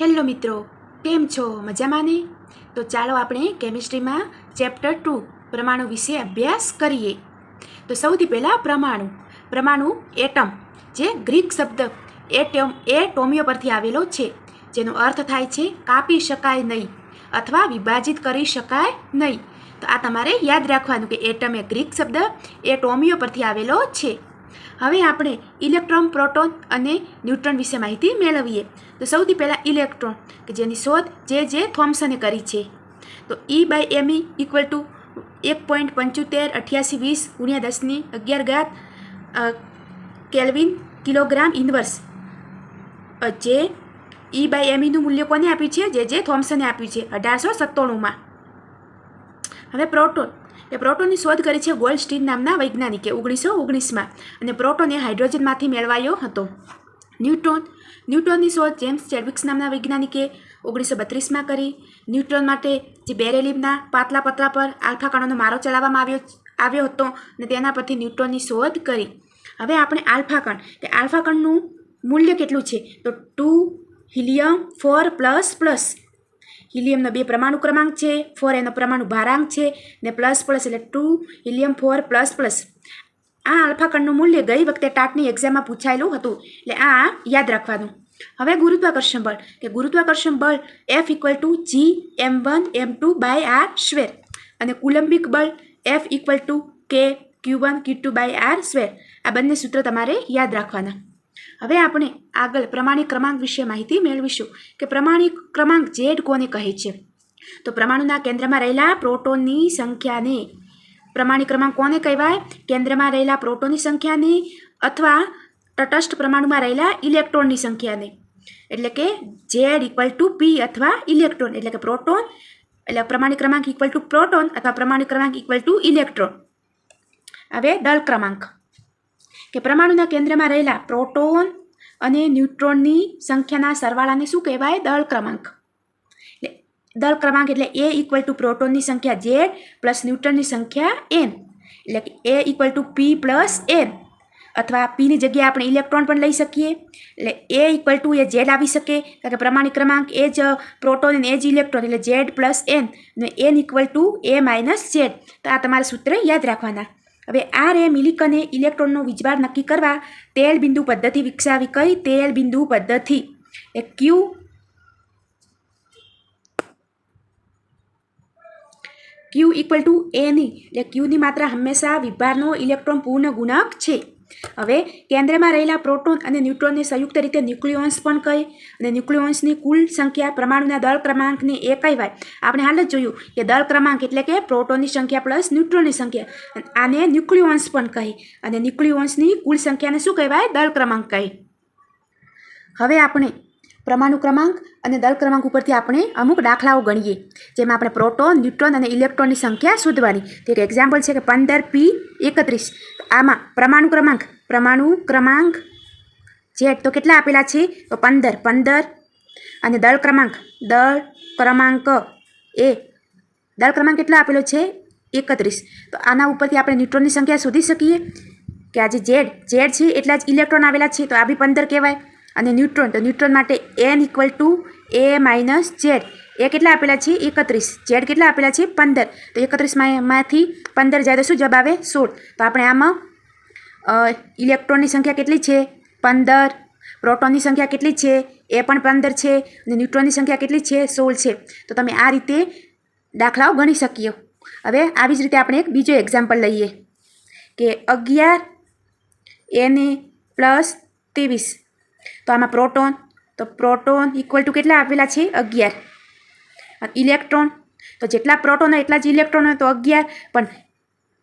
Hello મિત્રો, કેમ છો? મજામાં ને તો ચાલો આપણે કેમિસ્ટ્રીમાં ચેપ્ટર ટુ પરમાણુ વિશે અભ્યાસ કરીએ. તો સૌથી પહેલાં પરમાણુ. પરમાણુ એટમ, જે ગ્રીક શબ્દ એટમ એ ટોમિયો પરથી આવેલો છે, જેનો અર્થ થાય છે કાપી શકાય નહીં અથવા વિભાજિત કરી શકાય નહીં. તો આ તમારે યાદ રાખવાનું કે એટમ એ ગ્રીક શબ્દ એ ટોમિયો પરથી આવેલો છે. હવે આપણે ઇલેક્ટ્રોન, પ્રોટોન અને ન્યુટ્રોન વિશે માહિતી મેળવીએ. તો સૌથી પહેલાં ઇલેક્ટ્રોન, કે જેની શોધ જે જે થોમ્સને કરી છે. તો e by m e equal to એક પોઈન્ટ પંચોતેર અઠ્યાસી વીસ ગુણ્યા દસની અગિયાર ઘાત કેલ્વિન કિલોગ્રામ ઇન્વર્સ જે ઈ બાય એમઈનું મૂલ્ય કોને આપ્યું છે? જે જે થોમ્સને આપ્યું છે. અઢારસો સત્તાણુંમાં. હવે પ્રોટોન એ પ્રોટોનની શોધ કરી છે ગોલ્ડસ્ટીન નામના વૈજ્ઞાનિકે ઓગણીસો ઓગણીસમાં. અને પ્રોટોન એ હાઇડ્રોજનમાંથી મેળવાયો હતો. ન્યૂટ્રોન, ન્યૂટ્રોનની શોધ જેમ્સ ચેડવિક્સ નામના વૈજ્ઞાનિકે ઓગણીસો બત્રીસમાં કરી. ન્યૂટ્રોન માટે જે બેરેલિમના પાતલા પતરા પર આલ્ફા કણોનો મારો ચલાવવામાં આવ્યો આવ્યો હતો અને તેના પરથી ન્યૂટ્રોનની શોધ કરી. હવે આપણે આલ્ફા કણ. કે આલ્ફા કણનું મૂલ્ય કેટલું છે? તો two helium four plus plus. હિલિયમનો બે પરમાણુ ક્રમાંક છે ફોર એનો પરમાણુ ભારાંક છે, ને પ્લસ પ્લસ એટલે two helium four plus plus આ આલ્ફા કણનું મૂલ્ય ગઈ વખતે ટાટની એક્ઝામમાં પૂછાયેલું હતું, એટલે આ યાદ રાખવાનું. હવે ગુરુત્વાકર્ષણ બળ, કે ગુરુત્વાકર્ષણ બળ F equal to G M one M two by R square અને કુલંબિક બળ F equal to K Q one Q two by R square આ બંને સૂત્ર તમારે યાદ રાખવાના. હવે આપણે આગળ પ્રમાણિક ક્રમાંક વિશે માહિતી મેળવીશું કે પ્રમાણિક ક્રમાંક ઝેડ કોને કહે છે? તો પરમાણુના કેન્દ્રમાં રહેલા પ્રોટોનની સંખ્યાને પ્રમાણિક ક્રમાંક કોને કહેવાય? કેન્દ્રમાં રહેલા પ્રોટોનની સંખ્યાને અથવા તટસ્થ પરમાણુમાં રહેલા ઇલેક્ટ્રોનની સંખ્યાને. એટલે કે ઝેડ ઇક્વલ ટુ પી અથવા ઇલેક્ટ્રોન. એટલે કે પ્રોટોન. એટલે પ્રમાણિક ક્રમાંક ઇક્વલ ટુ પ્રોટોન અથવા પ્રમાણિક ક્રમાંક ઇક્વલ ટુ ઇલેક્ટ્રોન. હવે દળ ક્રમાંક. કે પરમાણુના કેન્દ્રમાં રહેલા પ્રોટોન અને ન્યુટ્રોનની સંખ્યાના સરવાળાને શું કહેવાય? દળ ક્રમાંક. દળ ક્રમાંક એટલે એ ઇક્વલ ટુ પ્રોટોનની સંખ્યા ઝેડ પ્લસ ન્યુટ્રોનની સંખ્યા એન એટલે કે A equal to P plus N અથવા પીની જગ્યાએ આપણે ઇલેક્ટ્રોન પણ લઈ શકીએ. એટલે એ ઇક્વલ ટુ એ ઝેડ આવી શકે. કારણ કે પ્રમાણિક ક્રમાંક એ જ પ્રોટોન અને એ જ ઇલેક્ટ્રોન. એટલે ઝેડ પ્લસ એન અને N equal to A minus Z તો આ તમારે સૂત્ર યાદ રાખવાના. હવે આ રે મિલિક અને ઇલેક્ટ્રોનનો વીજભાર નક્કી કરવા તેલ બિંદુ પદ્ધતિ વિકસાવી કઈ? તેલ બિંદુ પદ્ધતિ. એ ક્યુ ક્યુ ઇક્વલ ટુ એની એટલે ક્યુની માત્રા હંમેશા વિભારનો ઇલેક્ટ્રોન પૂર્ણ ગુણક છે. હવે કેન્દ્રમાં રહેલા પ્રોટોન અને ન્યુટ્રોનને સંયુક્ત રીતે ન્યુક્લિયોન્સ પણ કહે અને ન્યુક્લિયોન્સની કુલ સંખ્યા પરમાણુના દળ ક્રમાંકને એ કહેવાય. આપણે હાલ જ જોયું કે દળ ક્રમાંક એટલે કે પ્રોટોનની સંખ્યા પ્લસ ન્યુટ્રોનની સંખ્યા. આને ન્યુક્લિયોન્સ પણ કહે. અને ન્યુક્લિયોન્સની કુલ સંખ્યાને શું કહેવાય? દળ ક્રમાંક કહે. હવે આપણે પરમાણુ ક્રમાંક અને દળ ક્રમાંક ઉપરથી આપણે અમુક દાખલાઓ ગણીએ, જેમાં આપણે પ્રોટોન, ન્યુટ્રોન અને ઇલેક્ટ્રોનની સંખ્યા શોધવાની. તો એક એક્ઝામ્પલ છે કે પંદર પી એકત્રીસ. આમાં પરમાણુ ક્રમાંક પરમાણુ ક્રમાંક જેટ તો કેટલા આપેલા છે? તો પંદર પંદર. અને દળ ક્રમાંક દળ ક્રમાંક એ દળ ક્રમાંક કેટલો આપેલો છે? એકત્રીસ. તો આના ઉપરથી આપણે ન્યુટ્રોનની સંખ્યા શોધી શકીએ કે આજે જેડ ઝેડ છે એટલા જ ઇલેક્ટ્રોન આવેલા છે, તો આ બી પંદર કહેવાય. અને ન્યુટ્રોન. તો ન્યુટ્રોન માટે N equal to A minus Z એ કેટલા આપેલા છે? એકત્રીસ. ઝેડ કેટલા આપેલા છે? પંદર. તો એકત્રીસમાંથી પંદર જાય તો શું જવાબ આવે? સોળ. તો આપણે આમાં ઇલેક્ટ્રોનની સંખ્યા કેટલી છે? પંદર. પ્રોટોનની સંખ્યા કેટલી છે? એ પણ પંદર છે. અને ન્યુટ્રોનની સંખ્યા કેટલી છે? સોળ છે. તો તમે આ રીતે દાખલાઓ ગણી શકીએ. હવે આવી જ રીતે આપણે એક બીજો એક્ઝામ્પલ લઈએ કે અગિયાર એને પ્લસ ત્રેવીસ. તો આમાં પ્રોટોન, તો પ્રોટોન ઇક્વલ ટુ કેટલા આપેલા છે? અગિયાર. ઇલેક્ટ્રોન, તો જેટલા પ્રોટોન હોય એટલા જ ઇલેક્ટ્રોન હોય તો અગિયાર, પણ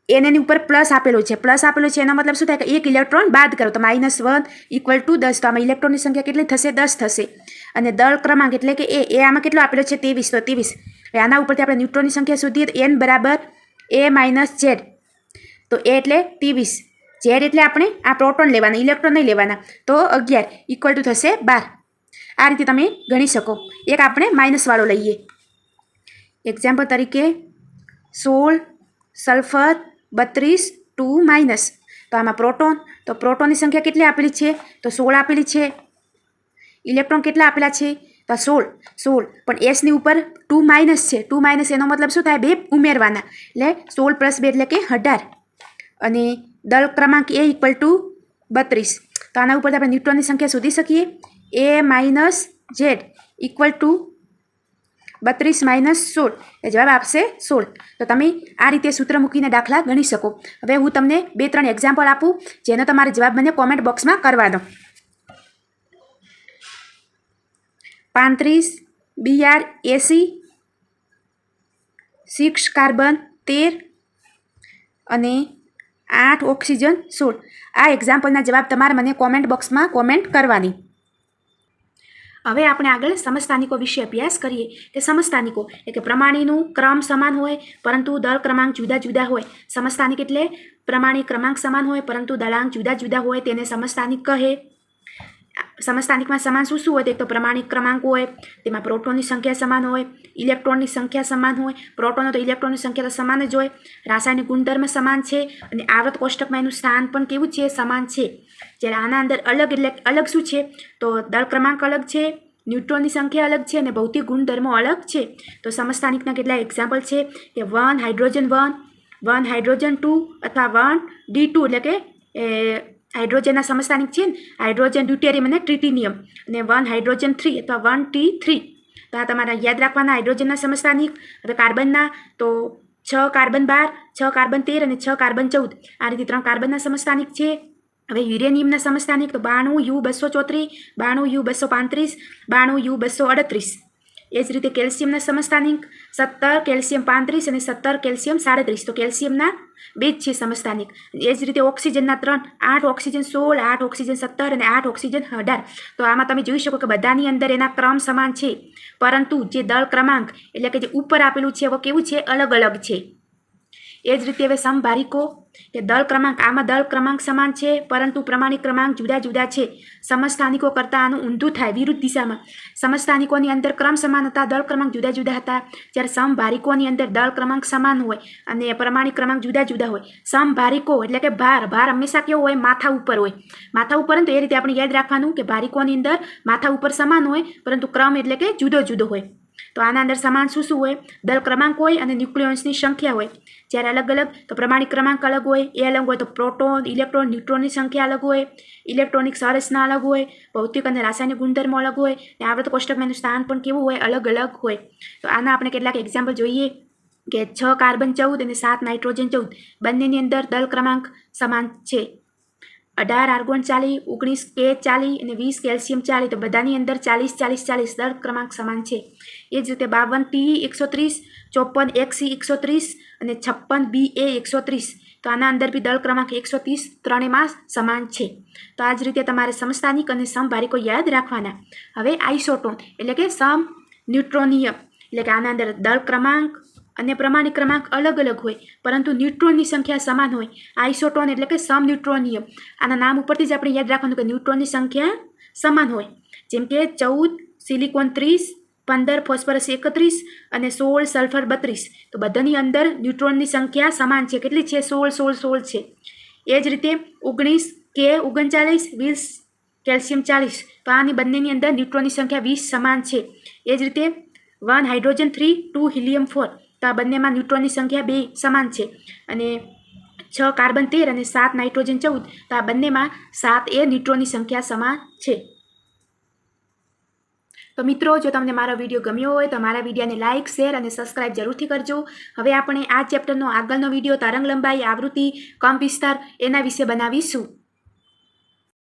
એને ઉપર પ્લસ આપેલું છે. પ્લસ આપેલું છે એનો મતલબ શું થાય કે એક ઇલેક્ટ્રોન બાદ કરો. તો માઇનસ વન ઇક્વલ ટુ દસ. તો આમાં ઇલેક્ટ્રોનની સંખ્યા કેટલી થશે? દસ થશે. અને દળ ક્રમાંક એટલે કે એ એ આમાં કેટલો આપેલો છે? ત્રેવીસ. તો ત્રેવીસ. આના ઉપરથી આપણે ન્યુટ્રોનની સંખ્યા શોધીએ તો એન બરાબર એ માઇનસ ઝેડ તો એ એટલે ત્રેવીસ. ઝેડ એટલે આપણે આ પ્રોટોન લેવાના, ઇલેક્ટ્રોન નહીં લેવાના. તો અગિયાર ઇક્વલ ટુ થશે બાર. આ રીતે તમે ગણી શકો. એક આપણે માઇનસવાળો લઈએ. એક્ઝામ્પલ તરીકે સોળ, સલ્ફર, બત્રીસ, ટુ માઇનસ તો આમાં પ્રોટોન, તો પ્રોટોનની સંખ્યા કેટલી આપેલી છે? તો સોળ આપેલી છે. ઇલેક્ટ્રોન કેટલા આપેલા છે? તો સોળ સોળ. પણ એસની ઉપર ટુ માઇનસ છે. ટુ માઇનસ એનો મતલબ શું થાય? બે ઉમેરવાના. એટલે સોળ પ્લસ બે એટલે કે અઢાર. અને દળ ક્રમાંક એ ઇક્વલ ટુ બત્રીસ. તો આના ઉપરથી આપણે ન્યુટ્રોનની સંખ્યા શોધી શકીએ. A minus Z equal to બત્રીસ માઇનસ સોળ. એ જવાબ આપશે સોળ. તો તમે આ રીતે સૂત્ર મૂકીને દાખલા ગણી શકો. હવે હું તમને બે ત્રણ એક્ઝામ્પલ આપું, જેનો તમારે જવાબ મને કોમેન્ટ બોક્સમાં કરવા દો પાંત્રીસ બીઆર એસી, સિક્સ, કાર્બન, તેર અને આઠ ઓક્સિજન સોળ. આ એક્ઝામ્પલના જવાબ તમારે મને કોમેન્ટ બોક્સમાં કોમેન્ટ કરવાની. હવે આપણે આગળ સમસ્થાનિકો વિશે અભ્યાસ કરીએ. કે સમસ્થાનિકો, એટલે કે પ્રમાણીનું ક્રમ સમાન હોય, પરંતુ દળ ક્રમાંક જુદા જુદા હોય. સમસ્થાનિક એટલે પ્રમાણી ક્રમાંક સમાન હોય, પરંતુ દળાંક જુદા જુદા હોય, તેને સમસ્થાનિક કહે. સમસ્થાનિકમાં સમાન શું શું હોય તો તો પ્રમાણિક ક્રમાંક હોય, તેમાં પ્રોટોનની સંખ્યા સમાન હોય ઇલેક્ટ્રોનની સંખ્યા સમાન હોય, પ્રોટોનો તો ઇલેક્ટ્રોનની સંખ્યા તો સમાન જ હોય, રાસાયણિક ગુણધર્મ સમાન છે અને આવૃત કોષ્ટકમાં એનું સ્થાન પણ કેવું છે સમાન છે. જ્યારે આના અંદર અલગ એટલે અલગ શું છે? તો દળ ક્રમાંક અલગ છે ન્યુટ્રોનની સંખ્યા અલગ છે અને ભૌતિક ગુણધર્મો અલગ છે. તો સમસ્થાનિકના કેટલા એક્ઝામ્પલ છે કે one hydrogen one one hydrogen two અથવા વન ડી ટુ એટલે કે હાઇડ્રોજનના સમસ્થાનિક છે ને હાઇડ્રોજન ડ્યુટેરિયમ અને ટ્રિટિનિયમ અને વન હાઇડ્રોજન થ્રી અથવા વન ટી થ્રી તો આ તમારા યાદ રાખવાના હાઇડ્રોજનના સમસ્થાનિક, હવે કાર્બનના તો છ કાર્બન બાર, છ કાર્બન તેર અને છ કાર્બન ચૌદ. આ રીતે ત્રણ કાર્બનના સમસ્થાનિક છે. હવે યુરેનિયમના સમસ્થાનિક, તો બાણું યુ બસો ચોત્રીસ, બાણું યુ બસો પાંત્રીસ, બાણું યુ બસો અડત્રીસ. એ જ રીતે કેલ્શિયમના સમસ્થાનિક સત્તર કેલ્શિયમ પાંત્રીસ અને સત્તર કેલ્શિયમ સાડત્રીસ તો કેલ્શિયમના બે જ છે સમસ્થાનિક એ જ રીતે ઓક્સિજનના ત્રણ આઠ ઓક્સિજન સોળ આઠ ઓક્સિજન સત્તર અને આઠ ઓક્સિજન અઢાર તો આમાં તમે જોઈ શકો કે બધાની અંદર એના ક્રમ સમાન છે પરંતુ જે દળ ક્રમાંક એટલે કે જે ઉપર આપેલું છે હવે કેવું છે અલગ અલગ છે એ જ રીતે હવે સમભારિકો કે દળ ક્રમાંક, આમાં દળ ક્રમાંક સમાન છે, પરંતુ પ્રમાણિક ક્રમાંક જુદા જુદા છે. સમસ્થાનિકો કરતાં આનું ઊંધું થાય, વિરુદ્ધ દિશામાં. સમસ્થાનિકોની અંદર ક્રમ સમાન હતા, દળ ક્રમાંક જુદા જુદા હતા. જ્યારે સમભારિકોની અંદર દળ ક્રમાંક સમાન હોય અને પ્રમાણિક ક્રમાંક જુદા જુદા હોય. સમભારિકો એટલે કે ભાર ભાર હંમેશા કેવો હોય? માથા ઉપર હોય. માથા ઉપર તો એ રીતે આપણે યાદ રાખવાનું કે ભારિકોની અંદર માથા ઉપર સમાન હોય, પરંતુ ક્રમ એટલે કે જુદો જુદો હોય. તો આના અંદર સમાન શું શું હોય? દળ ક્રમાંક હોય અને ન્યુક્લિયોન્સની સંખ્યા હોય. જ્યારે અલગ અલગ, તો પ્રમાણિક ક્રમાંક અલગ હોય, એ અલગ હોય તો પ્રોટોન, ઇલેક્ટ્રોન ન્યુટ્રોનની સંખ્યા અલગ હોય, ઇલેક્ટ્રોનિક સંરચના અલગ હોય, ભૌતિક અને રાસાયણિક ગુણધર્મો અલગ હોય અને આવૃત કોષ્ટકમાં એનું સ્થાન પણ કેવું હોય? અલગ અલગ હોય. તો આના આપણે કેટલાક એક્ઝામ્પલ જોઈએ કે છ કાર્બન ચૌદ અને સાત નાઇટ્રોજન ચૌદ. બંનેની અંદર દલ ક્રમાંક સમાન છે. અઢાર આર્ગોન ચાલી ઓગણીસ કે ચાલી અને વીસ કેલ્શિયમ ચાલી તો બધાની અંદર ચાલીસ ચાલીસ ચાલીસ દળ ક્રમાંક સમાન છે. એ જ રીતે બાવન ટી એકસો ત્રીસ, ચોપન એક્સી એકસો ત્રીસ અને છપ્પન બી એ એકસો ત્રીસ. તો આના અંદર બી દળ ક્રમાંક એકસો ત્રીસ ત્રણેયમાં સમાન છે. તો આ જ રીતે તમારે સમસ્થાનિક અને સમભારિકો યાદ રાખવાના. હવે આઇસોટોન, એટલે કે સમ ન્યુટ્રોનિયમ. એટલે કે આના અંદર દળ ક્રમાંક અને પ્રમાણિક ક્રમાંક અલગ અલગ હોય, પરંતુ ન્યુટ્રોનની સંખ્યા સમાન હોય. આઇસોટોન એટલે કે સમ ન્યુટ્રોનિયમ આના નામ ઉપરથી જ આપણે યાદ રાખવાનું કે ન્યુટ્રોનની સંખ્યા સમાન હોય. જેમ કે ચૌદ, સિલિકોન ત્રીસ, પંદર, ફોસ્ફરસ એકત્રીસ અને સોળ, સલ્ફર બત્રીસ. તો બધાની અંદર ન્યુટ્રોનની સંખ્યા સમાન છે. કેટલી છે? સોળ સોળ સોળ છે. એ જ રીતે ઓગણીસ, કે ઓગણચાલીસ વીસ, કેલ્શિયમ ચાલીસ તો આની બંનેની અંદર ન્યુટ્રોનની સંખ્યા વીસ સમાન છે. એ જ રીતે one hydrogen three, two helium four. તો આ બંનેમાં ન્યુટ્રોનની સંખ્યા બે સમાન છે. અને છ કાર્બન તેર અને સાત નાઇટ્રોજન ચૌદ, તો આ બંનેમાં સાત એ ન્યુટ્રોનની સંખ્યા સમાન છે. તો મિત્રો, જો તમને મારો વીડિયો ગમ્યો હોય તો મારા વિડીયોને લાઇક, શેર અને સબસ્ક્રાઇબ જરૂરથી કરજો. હવે આપણે આ ચેપ્ટરનો આગળનો વીડિયો તરંગ લંબાઈ આવૃત્તિ, કમ વિસ્તાર એના વિશે બનાવીશું.